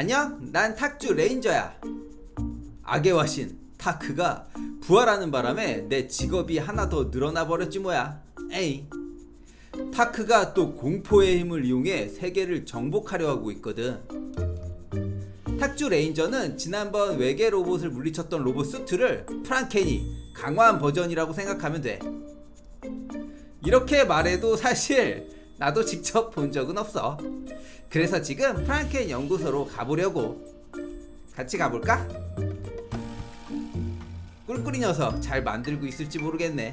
안녕, 난 탁주 레인저야. 악의 와신 타크가 부활하는 바람에 내 직업이 하나 더 늘어나 버렸지 뭐야. 에이. 타크가 또 공포의 힘을 이용해 세계를 정복하려 하고 있거든. 탁주 레인저는 지난번 외계 로봇을 물리쳤던 로봇 수트를 프랑켄이 강화한 버전이라고 생각하면 돼. 이렇게 말해도 사실 나도 직접 본 적은 없어. 그래서 지금 프랑켄 연구소로 가보려고. 같이 가볼까? 꿀꿀이 녀석 잘 만들고 있을지 모르겠네.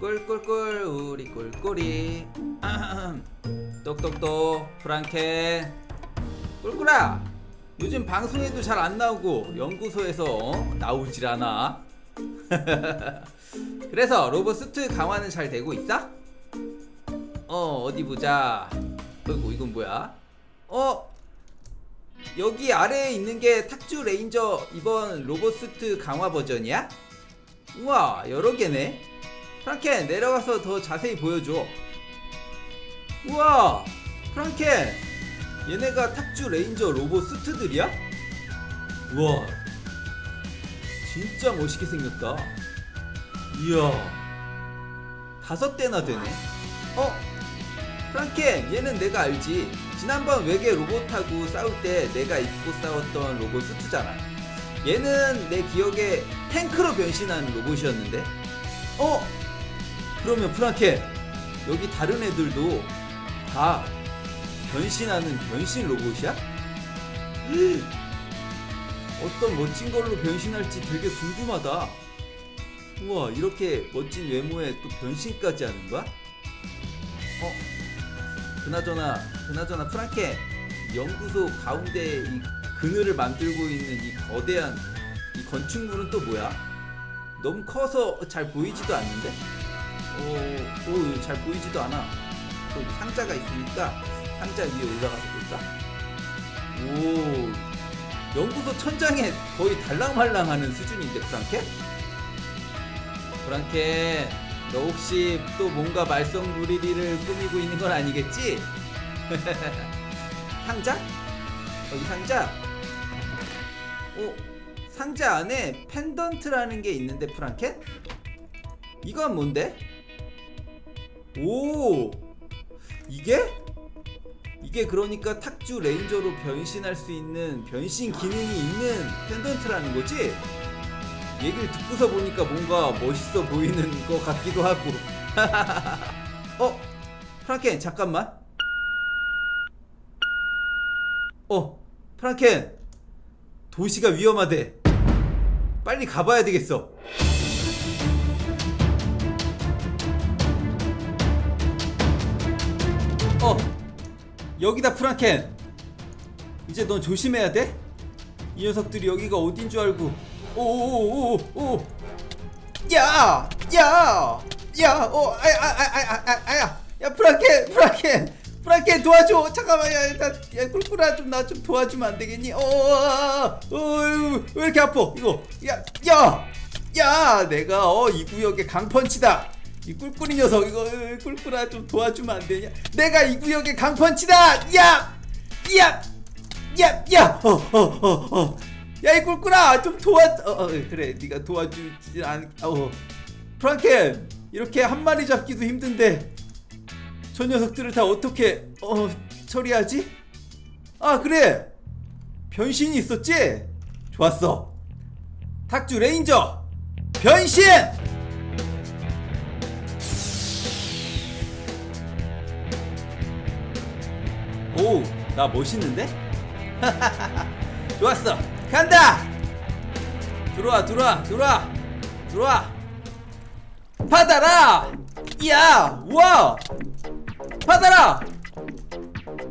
꿀꿀꿀 우리 꿀꿀이 똑똑똑 프랑켄 꿀꿀아 요즘 방송에도 잘 안 나오고 연구소에서 어? 나오질 않아 그래서 로봇 수트 강화는 잘 되고 있어? 어 어디 보자 어이구 이건 뭐야 어 여기 아래에 있는 게 탁주 레인저 이번 로봇 수트 강화 버전이야? 우와 여러 개네 프랑켄 내려가서 더 자세히 보여줘 우와 프랑켄 얘네가 탁주 레인저 로봇 수트들이야? 우와 진짜 멋있게 생겼다 이야 다섯 대나 되네 어? 프랑켄 얘는 내가 알지 지난번 외계 로봇하고 싸울 때 내가 입고 싸웠던 로봇 수트잖아 얘는 내 기억에 탱크로 변신한 로봇이었는데 어? 그러면 프랑켄 여기 다른 애들도 다 변신하는 변신 로봇이야? 어떤 멋진 걸로 변신할지 되게 궁금하다. 우와, 이렇게 멋진 외모에 또 변신까지 하는 거야? 어? 그나저나, 그나저나 프랑켄 연구소 가운데 이 그늘을 만들고 있는 이 거대한 이 건축물은 또 뭐야? 너무 커서 잘 보이지도 않는데? 오, 오, 잘 보이지도 않아. 거기 상자가 있으니까 상자 위에 올라가서 볼까? 오, 연구소 천장에 거의 달랑말랑하는 수준인데 프랑켄? 프랑켄, 너 혹시 또 뭔가 말썽부리리를 꾸미고 있는 건 아니겠지? 상자? 여기 상자? 오, 상자 안에 펜던트라는 게 있는데 프랑켄? 이건 뭔데? 오, 이게? 이게 그러니까 탁주 레인저로 변신할 수 있는 변신 기능이 있는 펜던트라는 거지? 얘기를 듣고서 보니까 뭔가 멋있어 보이는 것 같기도 하고. 어? 프랑켄, 잠깐만. 어, 프랑켄. 도시가 위험하대. 빨리 가봐야 되겠어. 어, 여기다 프랑켄. 이제 넌 조심해야 돼. 이 녀석들이 여기가 어딘 줄 알고. 오오오오. 야, 야, 야, 어, 아야, 아야, 아야, 아야, 아야, 야, 프랑켄, 프랑켄, 프랑켄 도와줘. 잠깐만, 야, 야, 야 꿀꿀아 좀 나 좀 도와주면 안 되겠니? 어, 어, 어, 어, 왜 이렇게 아파? 이거, 야, 야, 야, 내가 어 이 구역의 강펀치다. 이 꿀꿀이 녀석 이거 어, 꿀꿀아 좀 도와주면 안 되냐? 내가 이 구역의 강펀치다. 야, 야, 야, 야, 어, 어, 어, 어. 야, 이 꿀꿀아 좀 도와. 어, 어 그래, 네가 도와주지 않. 어, 프랑켄 이렇게 한 마리 잡기도 힘든데 저 녀석들을 다 어떻게 어 처리하지? 아 그래 변신이 있었지? 좋았어. 탁주 레인저 변신! 오, 나 멋있는데? 좋았어. 간다! 들어와, 들어와, 들어와, 들어와. 받아라! 야! 와! 받아라!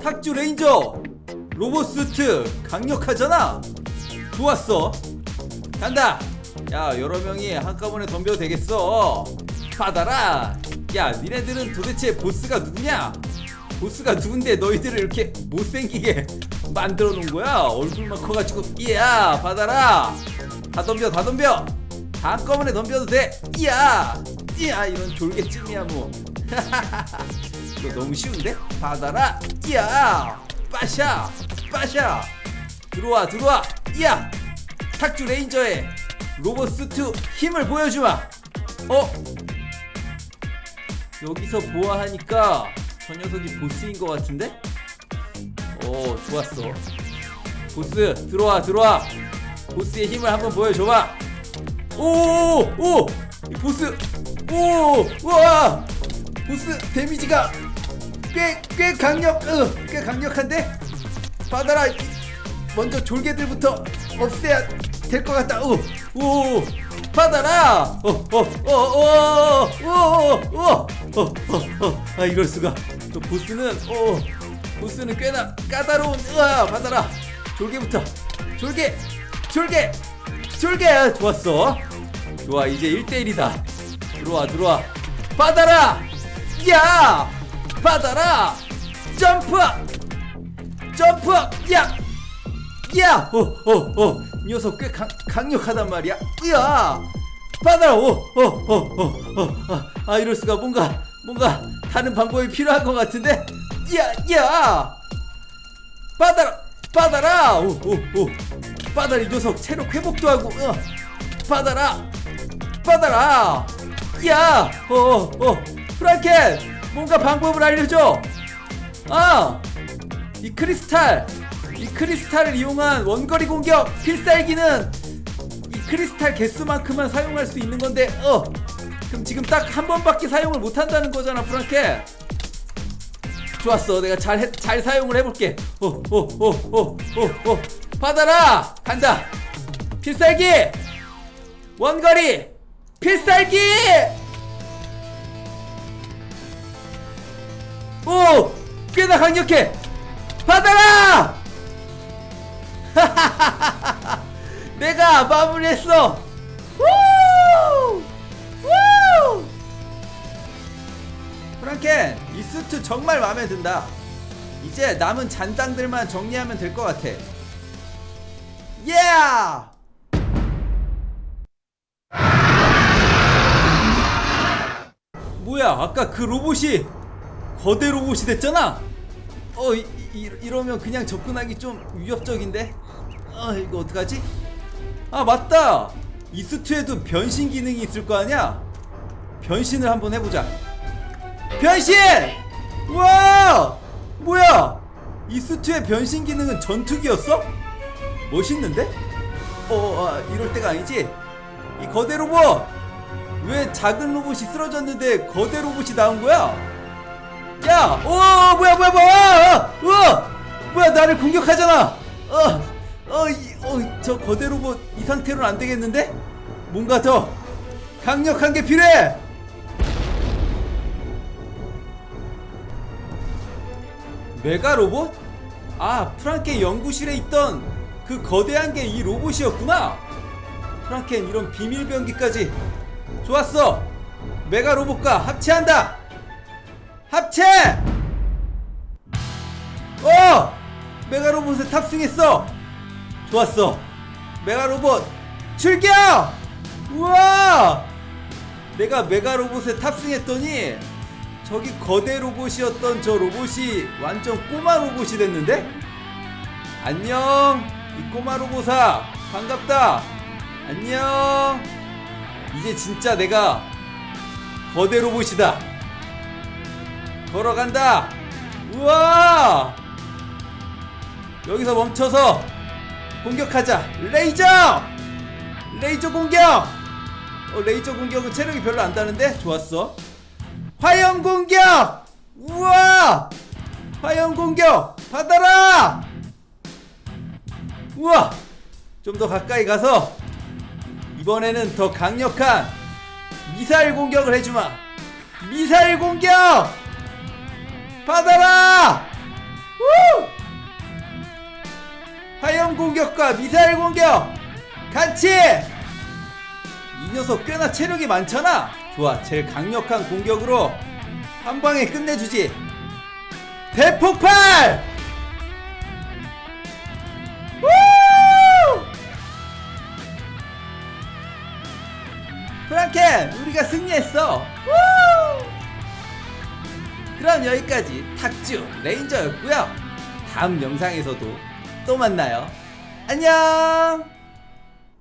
탁주 레인저! 로봇 수트 강력하잖아? 좋았어. 간다! 야, 여러 명이 한꺼번에 덤벼도 되겠어. 받아라! 야, 니네들은 도대체 보스가 누구냐? 보스가 누군데 너희들을 이렇게 못생기게 만들어 놓은 거야? 얼굴만 커가지고 이야 받아라. 다 덤벼 다 덤벼. 한꺼번에 덤벼도 돼. 이야 이야 이런 졸개찜이야 뭐. 이거 너무 쉬운데? 받아라. 이야 빠샤 빠샤. 들어와 들어와. 야 탁주 레인저의 로봇 수트 힘을 보여주마. 어? 여기서 보아하니까 저 녀석이 보스인 것 같은데 오 좋았어. 보스 들어와 들어와. 보스의 힘을 한번 보여줘봐. 오오오 보스. 오 우와. 보스 데미지가 꽤 꽤 강력 어, 꽤 강력한데? 받아라. 이- 먼저 졸개들부터 없애야 될 것 같다. 오, 오 받아라. 어, 어어어어어어어어어아 이럴 수가. 또 보스는 어 보스는 꽤나 까다로운 으아 받아라 졸개부터 졸개 졸개 졸개 아, 좋았어 좋아 이제 1대1이다 들어와 들어와 받아라 야 받아라 점프 점프 야 야! 어, 어, 어. 이 녀석 꽤 강, 강력하단 말이야. 야! 받아라! 오, 어, 어, 어, 어. 아, 아, 이럴 수가 뭔가, 뭔가 다른 방법이 필요한 것 같은데? 야, 야! 받아라! 받아라! 오, 오, 오. 받아라, 이 녀석. 체력 회복도 하고, 어. 받아라! 받아라! 야! 어, 어, 어. 프랑켄! 뭔가 방법을 알려줘! 아! 이 크리스탈 이 크리스탈을 이용한 원거리 공격 필살기는 이 크리스탈 개수만큼만 사용할 수 있는 건데 어 그럼 지금 딱 한 번밖에 사용을 못 한다는 거잖아 프랑케 좋았어. 내가 잘, 해- 잘 사용을 해볼게. 오오오오오오 받아라! 간다. 필살기! 원거리! 필살기! 오! 꽤나 강력해! 받아라! 내가 마무리했어 프랑켄 이 수트 정말 마음에 든다. 이제 남은 잔당들만 정리하면 될 것 같아. 예 뭐야 아까 그 로봇이 거대 로봇이 됐잖아. 어 이, 이, 이러면 그냥 접근하기 좀 위협적인데? 아 이거 어떡하지? 아 맞다! 이스트에도 변신 기능이 있을 거 아니야? 변신을 한번 해보자 변신! 와 뭐야? 이스트의 변신 기능은 전투기였어? 멋있는데? 어 아, 이럴 때가 아니지? 이 거대 로봇! 왜 작은 로봇이 쓰러졌는데 거대 로봇이 나온 거야? 야, 오, 뭐야, 뭐야, 뭐야, 어, 어, 뭐야, 나를 공격하잖아. 어, 어, 이, 어, 저 거대 로봇 이 상태로는 안 되겠는데? 뭔가 더 강력한 게 필요해. 메가 로봇? 아, 프랑켄 연구실에 있던 그 거대한 게 이 로봇이었구나. 프랑켄 이런 비밀 병기까지 좋았어. 메가 로봇과 합체한다. 합체! 어! 메가 로봇에 탑승했어! 좋았어. 메가 로봇 출격! 우와! 내가 메가 로봇에 탑승했더니 저기 거대 로봇이었던 저 로봇이 완전 꼬마 로봇이 됐는데? 안녕! 이 꼬마 로봇아! 반갑다! 안녕! 이제 진짜 내가 거대 로봇이다! 걸어간다. 우와! 여기서 멈춰서 공격하자. 레이저! 레이저 공격! 어, 레이저 공격은 체력이 별로 안 다는데? 좋았어. 화염 공격! 우와! 화염 공격! 받아라! 우와! 좀 더 가까이 가서 이번에는 더 강력한 미사일 공격을 해주마. 미사일 공격! 받아라! 우! 화염 공격과 미사일 공격 같이! 이 녀석 꽤나 체력이 많잖아. 좋아, 제일 강력한 공격으로 한 방에 끝내주지. 대폭발! 우! 프랑켄, 우리가 승리했어. 우! 그럼 여기까지 탁주 레인저였고요. 다음 영상에서도 또 만나요. 안녕!